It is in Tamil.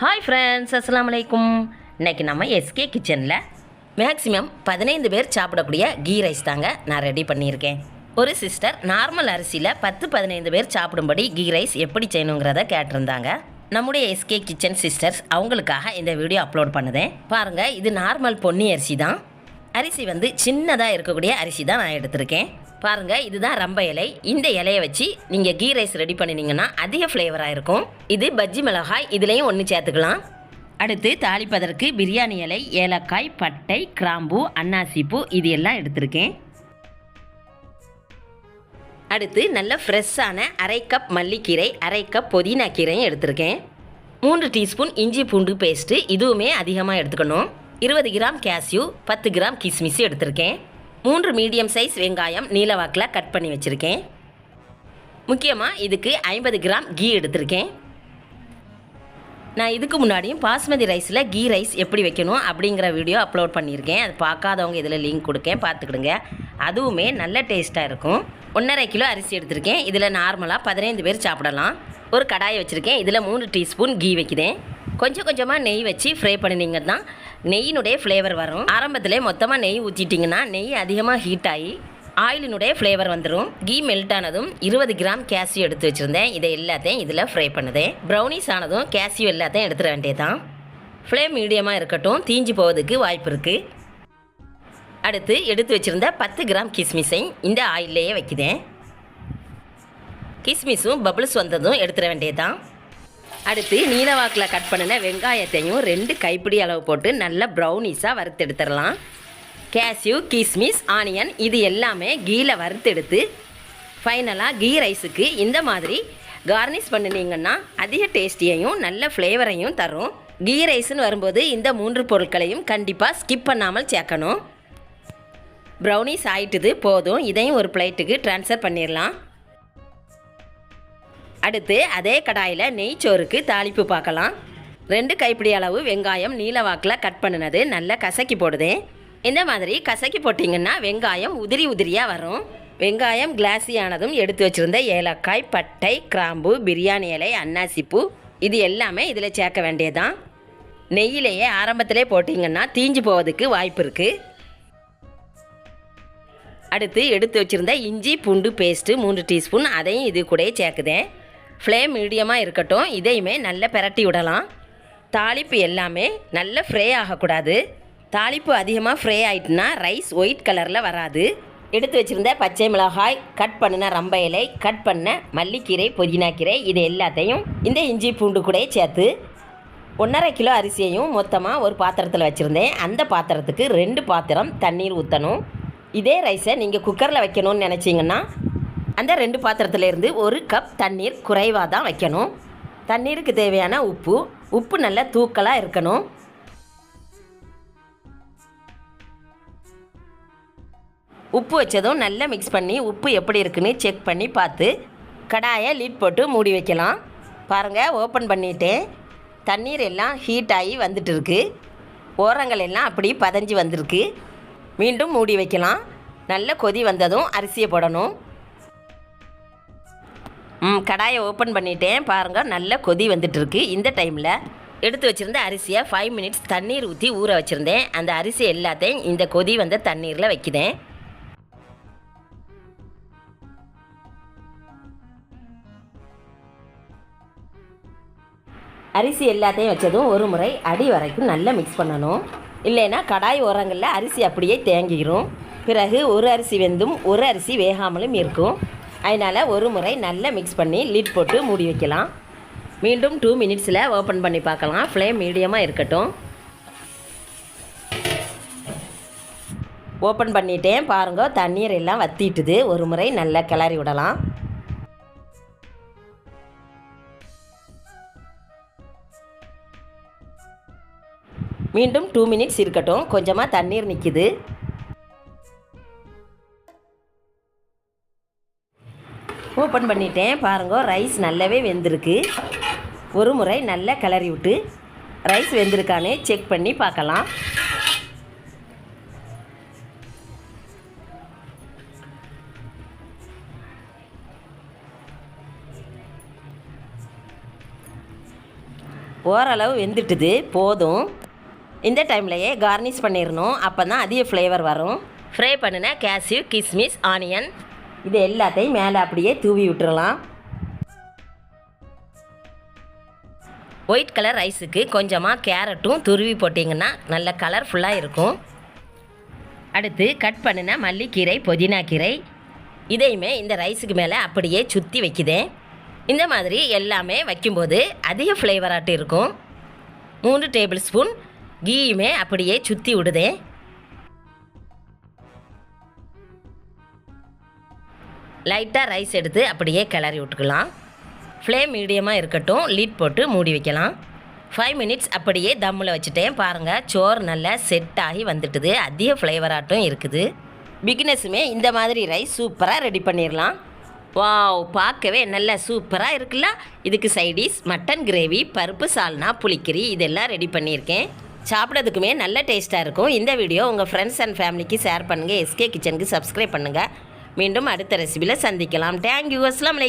ஹாய் ஃப்ரெண்ட்ஸ் அஸ்லாம் வலைக்கும் இன்னைக்கு நம்ம எஸ்கே கிச்சனில் மேக்ஸிமம் பதினைந்து பேர் சாப்பிடக்கூடிய கீ ரைஸ் தாங்க நான் ரெடி பண்ணியிருக்கேன். ஒரு சிஸ்டர் நார்மல் அரிசியில் பத்து பதினைந்து பேர் சாப்பிடும்படி கீ ரைஸ் எப்படி செய்யணுங்கிறத கேட்டிருந்தாங்க. நம்முடைய எஸ்கே கிச்சன் சிஸ்டர்ஸ் அவங்களுக்காக இந்த வீடியோ அப்லோட் பண்ணுதேன். பாருங்கள் இது நார்மல் பொன்னி அரிசி தான். அரிசி வந்து சின்னதாக இருக்கக்கூடிய அரிசி தான் நான் எடுத்திருக்கேன். பாருங்கள் இதுதான் ரம்ப இலை. இந்த இலையை வச்சு நீங்கள் கீ ரைஸ் ரெடி பண்ணினீங்கன்னா அதிக ஃப்ளேவராக இருக்கும். இது பஜ்ஜி மிளகாய் இதுலேயும் ஒன்று சேர்த்துக்கலாம். அடுத்து தாளிப்பதற்கு பிரியாணி இலை ஏலக்காய் பட்டை கிராம்பு அன்னாசிப்பூ இது எல்லாம் எடுத்திருக்கேன். அடுத்து நல்ல ஃப்ரெஷ்ஷான அரை கப் மல்லிக்கீரை அரை கப் புதினா கீரையும் எடுத்திருக்கேன். மூன்று டீஸ்பூன் இஞ்சி பூண்டு பேஸ்ட்டு இதுவுமே அதிகமாக எடுத்துக்கணும். இருபது கிராம் கேஷ்யூ பத்து கிராம் கிஸ்மிஸ் எடுத்திருக்கேன். மூன்று மீடியம் சைஸ் வெங்காயம் நீலவாக்கில் கட் பண்ணி வச்சுருக்கேன். முக்கியமாக இதுக்கு ஐம்பது கிராம் கீ எடுத்திருக்கேன். நான் இதுக்கு முன்னாடியும் பாஸ்மதி ரைஸில் கீ ரைஸ் எப்படி வைக்கணும் அப்படிங்கிற வீடியோ அப்லோட் பண்ணியிருக்கேன். அது பார்க்காதவங்க இதில் லிங்க் கொடுக்கேன் பார்த்துக்கிடுங்க. அதுவுமே நல்ல டேஸ்ட்டாக இருக்கும். ஒன்றரை கிலோ அரிசி எடுத்திருக்கேன். இதில் நார்மலாக பதினைந்து பேர் சாப்பிடலாம். ஒரு கடாயை வச்சுருக்கேன். இதில் மூணு டீஸ்பூன் கீ வைக்கிறேன். கொஞ்சம் கொஞ்சமாக நெய் வச்சு ஃப்ரை பண்ணினீங்கன்னா நெய்யினுடைய ஃப்ளேவர் வரும். ஆரம்பத்திலே மொத்தமாக நெய் ஊற்றிட்டிங்கன்னா நெய் அதிகமாக ஹீட் ஆகி ஆயிலினுடைய ஃப்ளேவர் வந்துடும் கீ மெல்ட் ஆனதும் இருபது கிராம் கேஷ்யூ எடுத்து வச்சுருந்தேன். இதை எல்லாத்தையும் இதில் ஃப்ரை பண்ணுதேன். ப்ரௌனிஸ் ஆனதும் கேஷ்யூ எல்லாத்தையும் எடுத்துட வேண்டியதான் ஃப்ளேம் மீடியமாக இருக்கட்டும். தீஞ்சு போவதுக்கு வாய்ப்பு இருக்குது அடுத்து எடுத்து வச்சுருந்த பத்து கிராம் கிஸ்மிஸை இந்த ஆயிலேயே வைக்கிதேன். கிஸ்மிஸும் பபுள்ஸ் வந்ததும் எடுத்துட வேண்டியதான் அடுத்து நீலவாக்கில் கட் பண்ணின வெங்காயத்தையும் ரெண்டு கைப்பிடி அளவு போட்டு நல்லா ப்ரௌனிஸாக வறுத்து எடுத்துடலாம். கேஷ்யூ கிஸ்மிஸ் ஆனியன் இது எல்லாமே கீல வறுத்தெடுத்து ஃபைனலாக கீ ரைஸுக்கு இந்த மாதிரி கார்னிஷ் பண்ணினீங்கன்னா அதிக டேஸ்டியையும் நல்ல ஃப்ளேவரையும் தரும். கீ ரைஸ்னு வரும்போது இந்த மூன்று பொருட்களையும் கண்டிப்பாக ஸ்கிப் பண்ணாமல் சேர்க்கணும். ப்ரௌனிஸ் ஆயிட்டுது போதும். இதையும் ஒரு பிளேட்டுக்கு ட்ரான்ஸ்ஃபர் பண்ணிடலாம். அடுத்து அதே கடாயில் நெய் சோறுக்கு தாளிப்பு பார்க்கலாம். ரெண்டு கைப்பிடி அளவு வெங்காயம் நீலவாக்கில் கட் பண்ணினது நல்லா கசக்கி போடுதேன் இந்த மாதிரி கசக்கி போட்டிங்கன்னா வெங்காயம் உதிரி உதிரியாக வரும். வெங்காயம் கிளாஸியானதும் எடுத்து வச்சுருந்த ஏலக்காய் பட்டை கிராம்பு பிரியாணி இலை அன்னாசிப்பூ இது எல்லாமே இதில் சேர்க்க வேண்டியதான் நெய்யிலேயே ஆரம்பத்திலே போட்டிங்கன்னா தீஞ்சு போவதுக்கு வாய்ப்பு இருக்குது அடுத்து எடுத்து வச்சுருந்த இஞ்சி பூண்டு பேஸ்ட்டு மூன்று டீஸ்பூன் அதையும் இது கூடயே சேர்க்குதேன் ஃப்ளேம் மீடியமாக இருக்கட்டும். இதையுமே நல்லா பிரட்டி விடலாம். தாளிப்பு எல்லாமே நல்ல ஃப்ரே ஆகக்கூடாது. தாளிப்பு அதிகமாக ஃப்ரே ஆயிட்டுனா ரைஸ் ஒயிட் கலரில் வராது. எடுத்து வச்சுருந்த பச்சை மிளகாய் கட் பண்ணின ரம்ப இலை கட் பண்ண மல்லிக்கீரை புதினாக்கீரை இது எல்லாத்தையும் இந்த இஞ்சி பூண்டு கூட சேர்த்து ஒன்றரை கிலோ அரிசியையும் மொத்தமாக ஒரு பாத்திரத்தில் வச்சுருந்தேன். அந்த பாத்திரத்துக்கு ரெண்டு பாத்திரம் தண்ணீர் ஊற்றணும் இதே ரைஸை நீங்கள் குக்கரில் வைக்கணும்னு நினச்சிங்கன்னா அந்த ரெண்டு பாத்திரத்துலேருந்து ஒரு கப் தண்ணீர் குறைவாக தான் வைக்கணும். தண்ணீருக்கு தேவையான உப்பு உப்பு நல்லா தூக்கலாக இருக்கணும். உப்பு வச்சதும் நல்லா மிக்ஸ் பண்ணி உப்பு எப்படி இருக்குன்னு செக் பண்ணி பார்த்து கடாயை லீட் போட்டு மூடி வைக்கலாம். பாருங்கள் ஓப்பன் பண்ணிட்டேன். தண்ணீர் எல்லாம் ஹீட் ஆகி வந்துட்டு இருக்கு ஓரங்கள் எல்லாம் அப்படி பதஞ்சு வந்திருக்கு. மீண்டும் மூடி வைக்கலாம். நல்ல கொதி வந்ததும் அரிசியை போடணும். கடாயை ஓப்பன் பண்ணிட்டேன். பாருங்கள் நல்ல கொதி வந்துட்டுருக்கு. இந்த டைமில் எடுத்து வச்சுருந்த அரிசியை ஃபைவ் மினிட்ஸ் தண்ணீர் ஊற்றி ஊற வச்சுருந்தேன். அந்த அரிசி எல்லாத்தையும் இந்த கொதி வந்த தண்ணீரில் வைக்கிறேன். அரிசி எல்லாத்தையும் வச்சதும் ஒரு முறை அடி வரைக்கும் நல்லா மிக்ஸ் பண்ணணும். இல்லைன்னா கடாய் ஓரங்களில் அரிசி அப்படியே தேங்கிடும் பிறகு ஒரு அரிசி வெந்தும் ஒரு அரிசி வேகாமலும் இருக்கும். அதனால் ஒரு முறை நல்லா மிக்ஸ் பண்ணி லிட் போட்டு மூடி வைக்கலாம். மீண்டும் டூ மினிட்ஸில் ஓப்பன் பண்ணி பார்க்கலாம். ஃப்ளேம் மீடியமாக இருக்கட்டும். ஓப்பன் பண்ணிட்டேன். பாருங்க தண்ணீர் எல்லாம் வத்திட்டுது. ஒரு முறை நல்லா கிளறி விடலாம். மீண்டும் டூ மினிட்ஸ் இருக்கட்டும். கொஞ்சமாக தண்ணீர் நிற்கிது ஓப்பன் பண்ணிட்டேன். பாருங்க ரைஸ் நல்லாவே வெந்திருக்கு. ஒரு முறை நல்லா கிளறி விட்டு ரைஸ் வெந்திருக்கானே செக் பண்ணி பார்க்கலாம். ஓரளவு வெந்துட்டுது போதும். இந்த டைம்லையே கார்னிஷ் பண்ணிடணும் அப்போ தான் அதிக ஃப்ளேவர் வரும். ஃப்ரை பண்ணின கேஷ்யூ கிஸ்மிஸ் ஆனியன் இது எல்லாத்தையும் மேலே அப்படியே தூவி விட்டுறலாம். ஒயிட் கலர் ரைஸுக்கு கொஞ்சமாக கேரட்டும் துருவி போட்டிங்கன்னா நல்ல கலர்ஃபுல்லாக இருக்கும். அடுத்து கட் பண்ணின மல்லிக்கீரை புதினா கீரை. இதையுமே இந்த ரைஸுக்கு மேலே அப்படியே சுற்றி வைக்குதேன் இந்த மாதிரி எல்லாமே வைக்கும்போது அதிக ஃப்ளேவராட்டு இருக்கும். மூணு டேபிள் ஸ்பூன் கீயுமே அப்படியே சுற்றி விடுதேன் லைட்டாக ரைஸ் எடுத்து அப்படியே கிளறி விட்டுக்கலாம். ஃப்ளேம் மீடியமாக இருக்கட்டும். லீட் போட்டு மூடி வைக்கலாம். ஃபைவ் மினிட்ஸ் அப்படியே தம்மில் வச்சுட்டேன். பாருங்கள் சோறு நல்லா செட் ஆகி வந்துட்டுது. அதிக ஃப்ளேவராட்டும் இருக்குது. பிகினஸுமே இந்த மாதிரி ரைஸ் சூப்பராக ரெடி பண்ணிடலாம் வாவ் பார்க்கவே நல்லா சூப்பராக இருக்குல்ல? இதுக்கு சைடிஷ் மட்டன் கிரேவி பருப்பு சால்னா புளிக்கறி இதெல்லாம் ரெடி பண்ணியிருக்கேன் சாப்பிட்றதுக்குமே நல்ல டேஸ்ட்டாக இருக்கும். இந்த வீடியோ உங்கள் ஃப்ரெண்ட்ஸ் அண்ட் ஃபேமிலிக்கு ஷேர் பண்ணுங்கள் எஸ்கே கிச்சனுக்கு சப்ஸ்கிரைப் பண்ணுங்கள் மீண்டும் அடுத்த ரெசிபியில் சந்திக்கலாம். தேங்க்யூ அஸ்லாம்